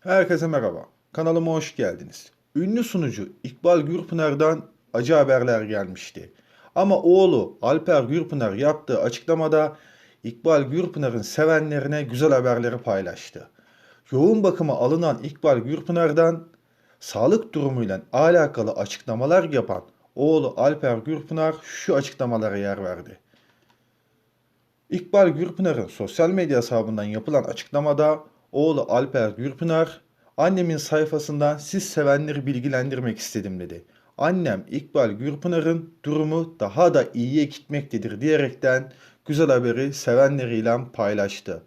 Herkese merhaba. Kanalıma hoş geldiniz. Ünlü sunucu İkbal Gürpınar'dan acı haberler gelmişti. Ama oğlu Alper Gürpınar yaptığı açıklamada İkbal Gürpınar'ın sevenlerine güzel haberleri paylaştı. Yoğun bakıma alınan İkbal Gürpınar'dan sağlık durumuyla alakalı açıklamalar yapan oğlu Alper Gürpınar şu açıklamalara yer verdi. İkbal Gürpınar'ın sosyal medya hesabından yapılan açıklamada oğlu Alper Gürpınar annemin sayfasından siz sevenleri bilgilendirmek istedim dedi. Annem İkbal Gürpınar'ın durumu daha da iyiye gitmektedir diyerekten güzel haberi sevenleriyle paylaştı.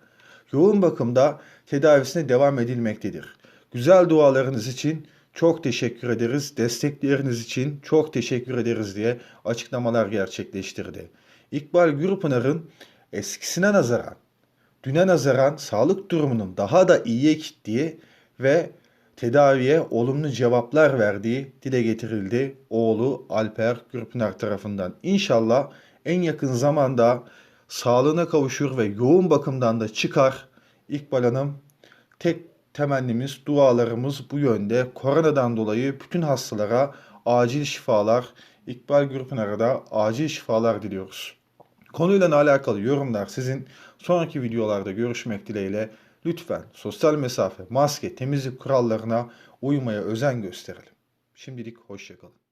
Yoğun bakımda tedavisine devam edilmektedir. Güzel dualarınız için çok teşekkür ederiz. Destekleriniz için çok teşekkür ederiz diye açıklamalar gerçekleştirdi. İkbal Gürpınar'ın eskisine nazaran, düne nazaran sağlık durumunun daha da iyiye gittiği ve tedaviye olumlu cevaplar verdiği dile getirildi oğlu Alper Gürpınar tarafından. İnşallah en yakın zamanda sağlığına kavuşur ve yoğun bakımdan da çıkar. İkbal Hanım tek temennimiz, dualarımız bu yönde. Koronadan dolayı bütün hastalara acil şifalar, İkbal Gürpınar'a da acil şifalar diliyoruz. Konuyla alakalı yorumlar sizin. Sonraki videolarda görüşmek dileğiyle lütfen sosyal mesafe, maske, temizlik kurallarına uymaya özen gösterelim. Şimdilik hoşçakalın.